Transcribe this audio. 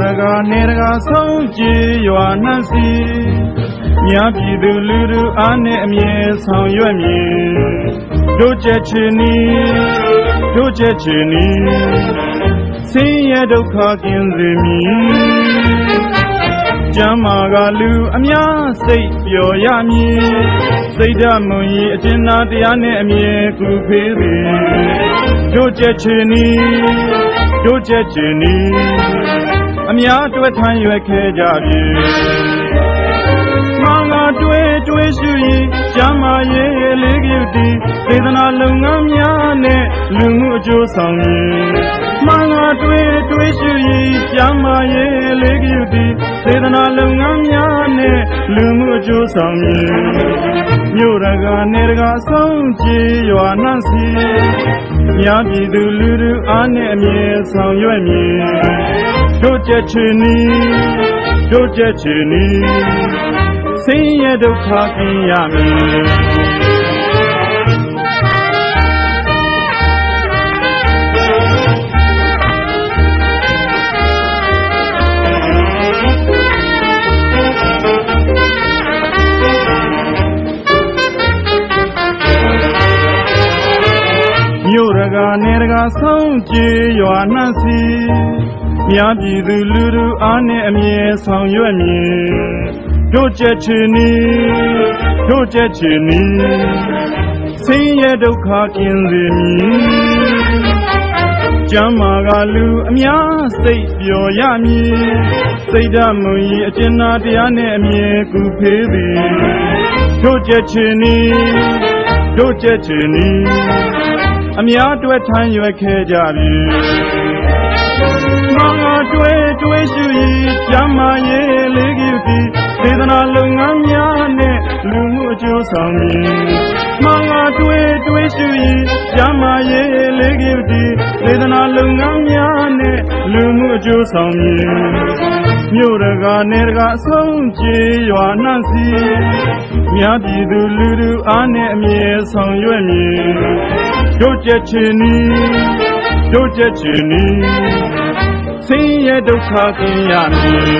ရကနေရကဆုံးကြည်ရွာနှံ့စီမြားပြည်သူလူလူအားနဲ့အမြဲဆောင်ရွက်မည်တို့ချက်ချင်းနီတို့ချက်ချင်းနီဆင်းရဲဒုက္ခကင်းစေမည်ကျမ်းမာကလူအများစိတ်ပျော်ရမည်စိတ်ဓာတ်မွန်ရီအကျဉ်းသားတရားနဲ့အမြဲကူဖေးသည်တို့ချက်ချင်းနီတို့ချက်ချင်းနီ အများတွေ့ထမ်းရွက်ခဲ့ကြပြီမောင်ငါတွေ့တွေ့ရှိရင်ကျမ်းမာရေးလေးပြုတည်သေဒနာလုပ်ငန်းများနဲ့လူမှုအကျိုးဆောင်မည်မောင်ငါတွေ့တွေ့ရှိရင်ကျမ်းမာရေးလေးပြုတည်သေဒနာလုပ်ငန်းများနဲ့လူမှုအကျိုးဆောင်မည်မြို့ရကနေရကဆုံးကြည်ရွာနှံ့စီမြားပြည်သူလူလူအားနဲ့အမြဲဆောင်ရွက်မည် တို့ချက်ချီနီတို့ချက်ချီနီဆင်းရဲဒုက္ခကင်းရမည်မြို့ရကနေရကဆုံးကြည်ရွာနှံ့စီ မြားပြည်သူလူလူအားနဲ့အမြဲဆောင်ရွက်မည်တို့ချက်ချီနီတို့ချက်ချီနီဆင်းရဲဒုက္ခကင်းစေမည်ကျမ်းမာကလူအများစိတ်ပျော်ရမည်စိတ်ဓာတ်မွန်ရီအကျဉ်းသားတရားနဲ့အမြဲကူဖေးသည်တို့ချက်ချီနီတို့ချက်ချီနီအများတွေ့ထမ်းရွက်ခဲ့ကြပြီ။မော င်ငါတွေ့တွေ့ရှိရင်ကျမ်းမာရေးလေးကြီးသည်သေဒနာလုပ်ငန်းများနဲ့လူမှုအကျိုးဆောင်မည်။မောင်ငါတွေ့တွေ့ရှိရင်ကျမ်းမာရေးလေးကြီးသည်သေဒနာလုပ်ငန်းများနဲ့လူမှုအကျိုးဆောင်မည်။မြို့ရကနေရကအဆုံးကြည်ရွာနှံ့စီမြားပြည်သူလူလူအားနဲ့အမြဲဆောင်ရွက်မည်။တို့ချက်ချီနီ တို့ချက်ချီနီဆင်းရဲဒုက္ခကင်းရမည်